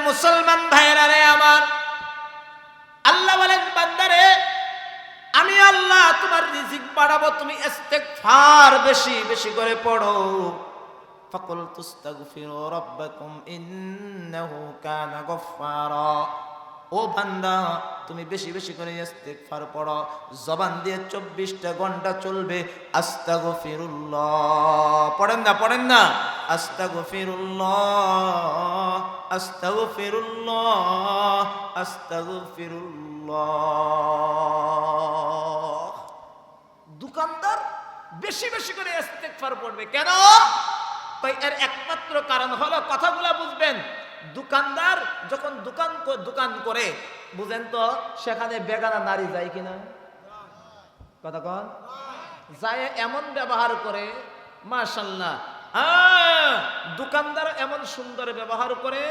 মুসলমান ভাইয়েরা রে আমার। আল্লাহ বলেন, বান্দারে, আমি আল্লাহ তোমার রিজিক বাড়াবো, তুমি ইস্তেগফার বেশি বেশি করে পড়ো। ফাকুল তুস্তাগফিরু রাব্বাকুম, ইন্নাহু কানা গফফারা। ও বান্দা, তুমি বেশি বেশি করে ইস্তেগফার পড়ো। জবান দিয়ে চব্বিশটা ঘণ্টা চলবে, আস্তাগফিরুল্লাহ। পড়েন না পড়েন না। আস্তাগফিরুল্লাহ। আস্তাগফিরুল্লাহ আস্তাগফিরুল্লাহ দোকানদার বেশি বেশি করে ইস্তেগফার পড়বে কেন তাই এর একমাত্র কারণ হলো কথাগুলা বুঝবেন দোকানদার যখন দোকান দোকান করে বুঝেন তো সেখানে বেগানা নারী যায় কিনা কথা কন যায় এমন ব্যবহার করে মাশাল্লাহ আহ, দোকানদার এমন সুন্দর ব্যবহার করে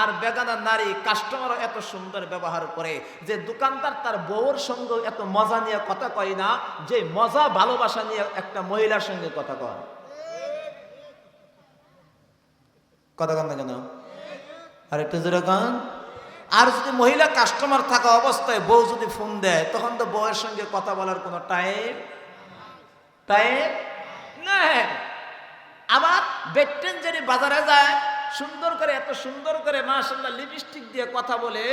আর বেগানা নারী কাস্টমারও এত সুন্দর ব্যবহার করে যে দোকানদার তার বউর সঙ্গে এত মজা নিয়ে কথা কয় না, যে মজা, ভালোবাসা নিয়ে একটা মহিলার সঙ্গে কথা কয়। কথা কন না কেন? আর একটু জোরে কন। আর যদি মহিলা কাস্টমার থাকা অবস্থায় বউ যদি ফোন দেয়, তখন তো বউয়ের সঙ্গে কথা বলার কোনো টাইম টাইম না আবার বেটেন যদি বাজারে যায়, সুন্দর করে, এত সুন্দর করে মাশাল্লাহ লিপস্টিক দিয়ে কথা বলে,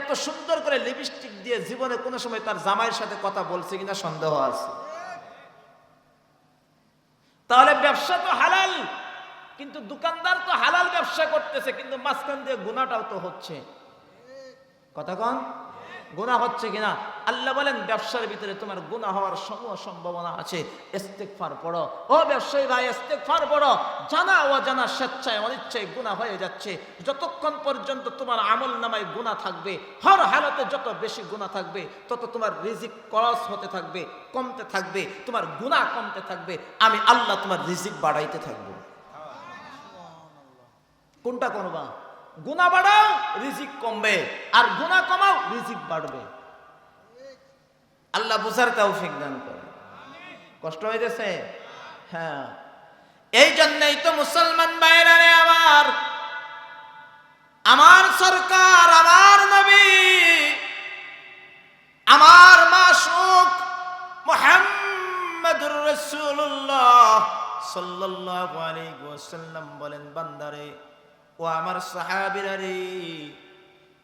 এত সুন্দর করে লিপস্টিক দিয়ে জীবনে কোনো সময় তার জামাইয়ের সাথে কথা বলছে কিনা সন্দেহ আছে। তাহলে ব্যবসা তো হালাল, কিন্তু দোকানদার তো হালাল ব্যবসা করতেছে, কিন্তু মাঝখান দিয়ে গুণাটাও তো হচ্ছে। কথা কন? গুণা হচ্ছে কিনা? আল্লাহ বলেন, ব্যবসার ভিতরে তোমার গুণা হওয়ার সমূহ সম্ভাবনা আছে। ইস্তেকফার পড়ো। ও ব্যবসায়ী ভাই ইস্তেকফার পড়ো। জানা ও জানা স্বেচ্ছায়, অনিচ্ছায় গুণা হয়ে যাচ্ছে। যতক্ষণ পর্যন্ত তোমার আমল নামায় গুণা থাকবে, হর হালতে যত বেশি গুণা থাকবে, তত তোমার রিজিক ক্রস হতে থাকবে, কমতে থাকবে, তোমার গুণা কমতে থাকবে। আমি আল্লাহ তোমার রিজিক বাড়াইতে থাকব। কোনটা করবা? গুণা বাড়াও, রিজিক কমবে। আর গুণা কমাও, রিজিক বাড়বে। আল্লাহ বুঝার তৌফিক দান করে কষ্ট হইতেছে? হ্যাঁ। এই জন্যই তো মুসলমান বাইরে আমার আমার সরকার, আমার নবী, আমার মাসুক মুহাম্মাদুর রাসূলুল্লাহ সাল্লাল্লাহু আলাইহি ওয়াসাল্লাম বলেন, বান্দারে ও আমার সাহাবিরা রে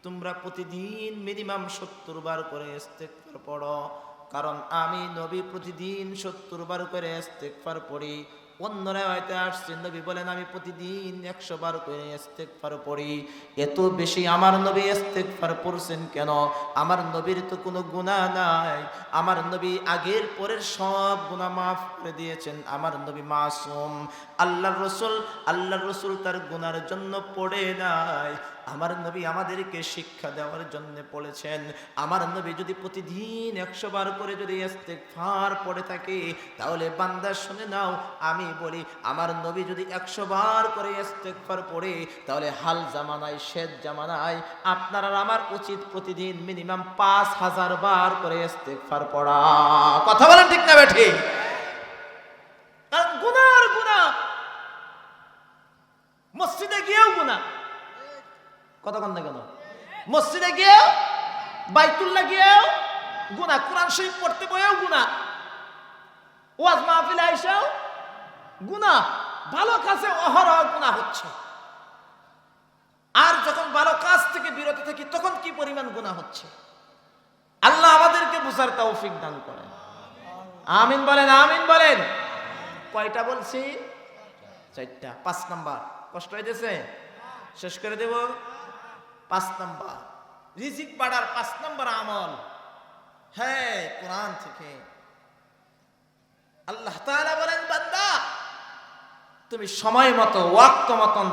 তোমরা প্রতিদিন মিনিমাম সত্তর বার করে ইস্তেগফার পড়ো। কারণ আমি নবী প্রতিদিন সত্তর বার করে ইস্তেগফার পড়ি। অন্যরা হয়তো আসছে। নবী বলেন, আমি প্রতিদিন একশো বার করে ইস্তেগফার পড়ি। এত বেশি আমার নবী ইস্তেগফার পড়ছেন কেন? আমার নবীর তো কোনো গুনাহ নাই। আমার নবী আগের পরের সব গুনাহ মাফ করে দিয়েছেন। আমার নবী মাসুম। আল্লাহর রসুল আল্লাহর রসুল তার গুনার জন্য পড়ে নাই। আমার নবী আমাদেরকে শিক্ষা দেওয়ার জন্য পড়েছেন আমার নবী যদি প্রতিদিন একশো বার করে যদি ফার পড়ে থাকে, তাহলে বান্দা শুনে নাও, আমি বলি, আমার নবী যদি একশো বার করে ফার পড়ে, তাহলে হাল জামানায়, শেষ জামানায় আপনার আমার উচিত প্রতিদিন মিনিমাম পাঁচ হাজার বার করে ফার পড়া। কথা বলেন ঠিক না বেঠি কারণ গুনার গুনাহ মসজিদে গিয়েও গুনাহ কতক্ষণ না কেন? মসজিদে গিয়েও, বাইতুল্লাহ গিয়েও গুনাহ, কোরআন শরীফ পড়তে বয়েও গুনাহ। ওয়াজ মাহফিলে আইসাও গুনাহ, ভালো কাজে অহরহ গুনাহ হচ্ছে। আর যখন ভালো কাজ থেকে বিরত থাকি, তখন কি পরিমাণ গুনাহ হচ্ছে? আল্লাহ আমাদেরকে বুঝার তৌফিক দান করেন। আমিন বলেন আমিন বলেন। কয়টা বলছি? চারটা, পাঁচ নাম্বার। কষ্ট হইতেছে? শেষ করে দেব। পাঁচ নাম্বার। রিজিক বাড়ার পাঁচ নাম্বার আমল। হ্যাঁ কোরআন থেকে। আল্লাহ বলেন, বান্দা, তুমি সময় মতো, ওয়াক্ত মতন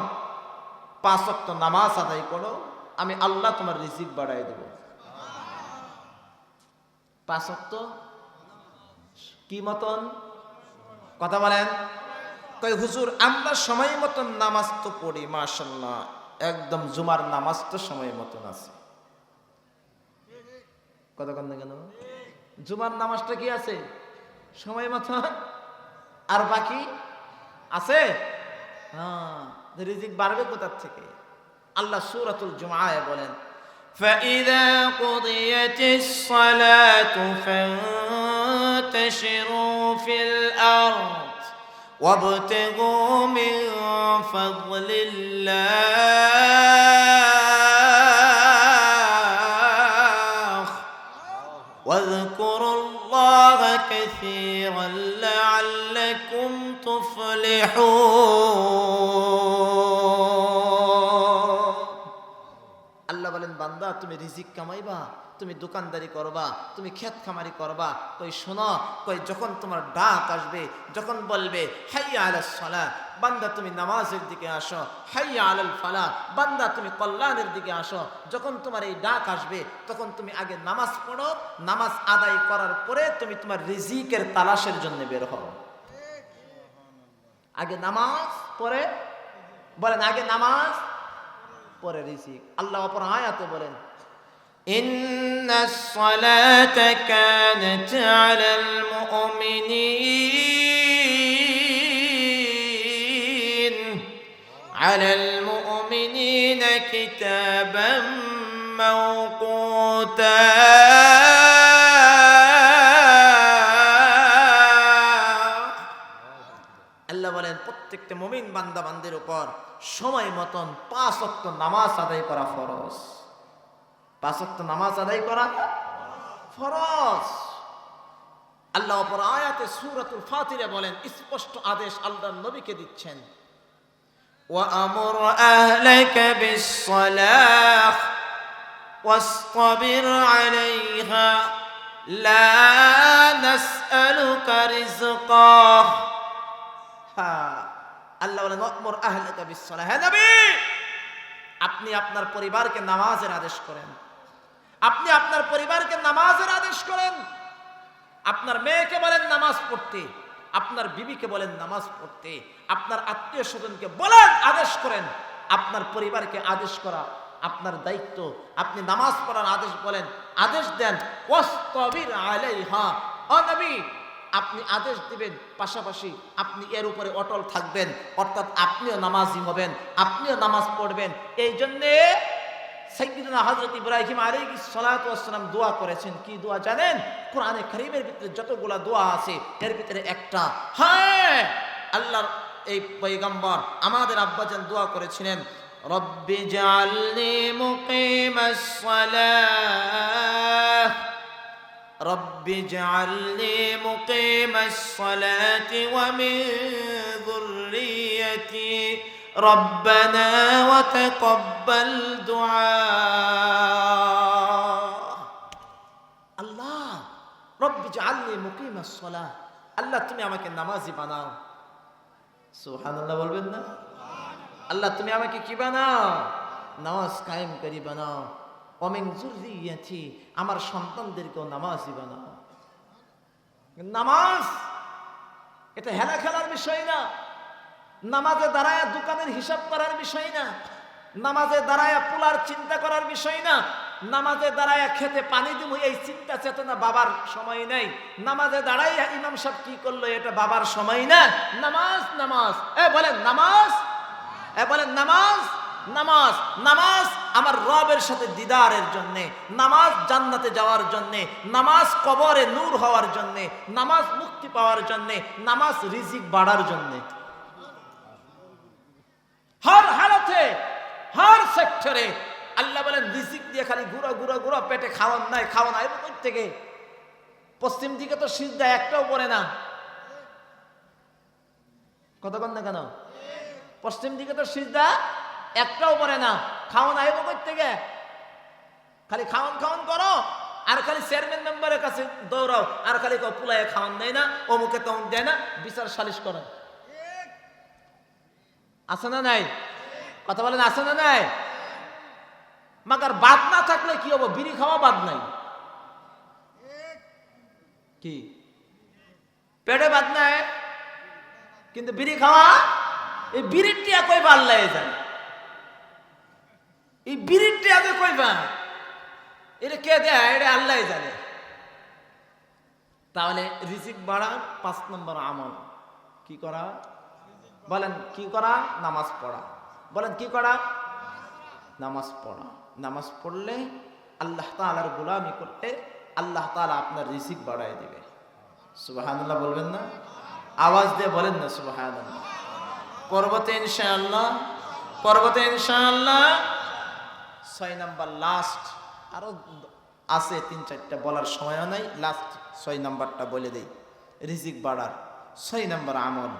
পাঁচ ওয়াক্ত নামাজ আদায় করো, আমি আল্লাহ তোমার রিজিক বাড়াই দেব। পাঁচ ওয়াক্ত? কি মতন? কথা বলেন। কই হুজুর, আমরা সময় মতন নামাজ তো পড়ি মাশাল্লাহ একদম জুমার নামাজ তো সময় মতন আছে কথা কন না কেন জুমার নামাজটা কি আছে সময় মতন আর বাকি আছে হ্যাঁ রিজিক বাড়বে কোথার থেকে আল্লাহ সূরাতুল জুমায় বলেন فإذا قضيت الصلاة فانتشروا في الأرض وابتغوا من فضل الله. তুমি রিজিক কামাইবা, তুমি দোকানদারি করবা, তুমি ক্ষেত খামারি করবা, কই শোনো, কই যখন তোমার ডাক আসবে, যখন বলবে, হাইয়া আলাস সালা বান্দা তুমি নামাজের দিকে আসো, হাইয়া আলাল ফালা বান্দা তুমি কল্যাণের দিকে আসো, যখন তোমার এই ডাক আসবে, তখন তুমি আগে নামাজ পড়ো, নামাজ আদায় করার পরে তুমি তোমার রিজিকের তালাশের জন্য বের হও। আগে নামাজ পরে বলেন আগে নামাজ পরে রিজিক। আল্লাহ অপর আয়াতে বলেন إن الصلاة كانت على المؤمنين على المؤمنين كتابا موقوتا আল্লাহ বলেন প্রত্যেকটা মুমিন বান্দা বান্দের উপর সময় মতন পাঁচ অক্ট নামাজ আদায় করা ফরজ পাঁচ অক্ট নামাজ আদায় করা ফরজ আল্লাহ অপর আয়াতে সুরাতুল ফাতিরে বলেন স্পষ্ট আদেশ আল্লাহর নবীকে দিচ্ছেন وأمر أهلك بالصلاة واصطبر عليها لا نسألك رزقا হ্যাঁ আল্লাহ বলেন ওয়ামুর আহলাকা বিসসালাহ হে নবী আপনি আপনার পরিবারকে নামাজের আদেশ করেন আপনি আপনার পরিবারকে নামাজের আদেশ করেন। আপনার মেয়েকে বলেন নামাজ পড়তে, আপনার বিবিকে বলেন নামাজ পড়তে, আপনার আত্মীয় স্বজনকে বলেন আদেশ করেন। আপনার পরিবারকে আদেশ করা, আপনার দায়িত্ব। আপনি নামাজ পড়ার আদেশ বলেন, আদেশ দেন আপনি আদেশ দিবেন, পাশাপাশি আপনি এর উপরে অটল থাকবেন। অর্থাৎ আপনিও নামাজি হবেন, আপনিও নামাজ পড়বেন। এই জন্যে সাইদিনা হজরত ইব্রাহিম আলী সালাতাম দোয়া করেছেন। কি দোয়া জানেন? কোরআনে করিমের ভিতরে যতগুলা দোয়া আছে, এর ভিতরে একটা। হ্যাঁ আল্লাহর এই পৈগম্বর আমাদের আব্বাজান দোয়া করেছিলেন, রব্বি জালনি মুকিমাস সালাহ রব্বি জালনি মুকিমাস সালাতি ওয়া মিন যুররিয়াতি। ربنا وتقبل دعاء আল্লাহ রব্বি জাআলনি মুকিমাস সালাহ আল্লাহ তুমি আমাকে নামাজি বানাও সুবহানাল্লাহ বলবেন না আল্লাহ তুমি আমাকে কি বানাও নামাজ কায়েম করি বানাও অমিন জুররিয়াতি আমার সন্তানদেরকেও নামাজি বানাও নামাজ এটা হেলা খেলার বিষয় না নামাজে দাঁড়ায় দোকানের হিসাব করার বিষয় না, নামাজে দাঁড়ায় পোলার চিন্তা করার বিষয় না, নামাজে দাঁড়ায় খেতে পানি দিব এই চিন্তা চেতনা বাবার সময় নেই। নামাজে দাঁড়াই ইমাম সাহেব কি করল, এটা বাবার সময় না। নামাজ নামাজ, এ বলেন নামাজ, এ বলেন নামাজ নামাজ নামাজ আমার রবের সাথে দিদারের জন্যে, নামাজ জান্নাতে যাওয়ার জন্যে, নামাজ কবরে নূর হওয়ার জন্যে, নামাজ মুক্তি পাওয়ার জন্যে, নামাজ রিজিক বাড়ার জন্যে। হর হালতে, হর সেক্টরে। আল্লাহ বলেন, রিজিক দিয়ে খালি গুঁড়ো গুঁড়ো গুঁড়ো পেটে খাওয়ান নাই, খাওয়ান আইব কই থেকে? পশ্চিম দিকে তো সিজদা একটাও পড়ে না। কতক্ষণ না কেন? পশ্চিম দিকে তো সিজদা একটাও পড়ে না। খাওয়ান আইব থেকে? খালি খাওয়ান খাওয়ান করো, আর খালি চেয়ারম্যান মেম্বারের কাছে দৌড়াও। আর খালি পুলায় খাওয়ান দেয় না, অমুকে তমুক দেয় না, বিচার সালিশ করে আছে না নাই? কথা বলেন, আছে না নাই? মাগার বাদ না থাকলে কি হব? বিড়ি খাওয়া বাদ নাই। কি? পেটে বাদ নাই? কিন্তু বিড়ি খাওয়া, এই বিড়ির টিয়া কই পাল্লাই যায় এই বিড়ির টিয়া কই পা এটা কে দেয়? এটা আল্লাহ জানে। তাহলে রিজিক বাড়া পাঁচ নম্বর আমল। কি করা? বলেন, কি করা? নামাজ পড়া। বলেন, কি করা? নামাজ পড়া। নামাজ পড়লে আল্লাহ তালার গোলামি করলে আল্লাহ তালা আপনার রিসিক বাড়ায় দিবে। সুবাহান্লাহ বলবেন না? আওয়াজ দিয়ে বলেন না সুবাহান পর্বতে ইনশাআল্লাহ পর্বতে ইনশাআল্লাহ, ছয় নাম্বার লাস্ট আরও আছে তিন চারটা বলার সময়ও নাই। লাস্ট ছয় নাম্বারটা বলে দেই। রিজিক বাড়ার। ছয় নাম্বার আমল।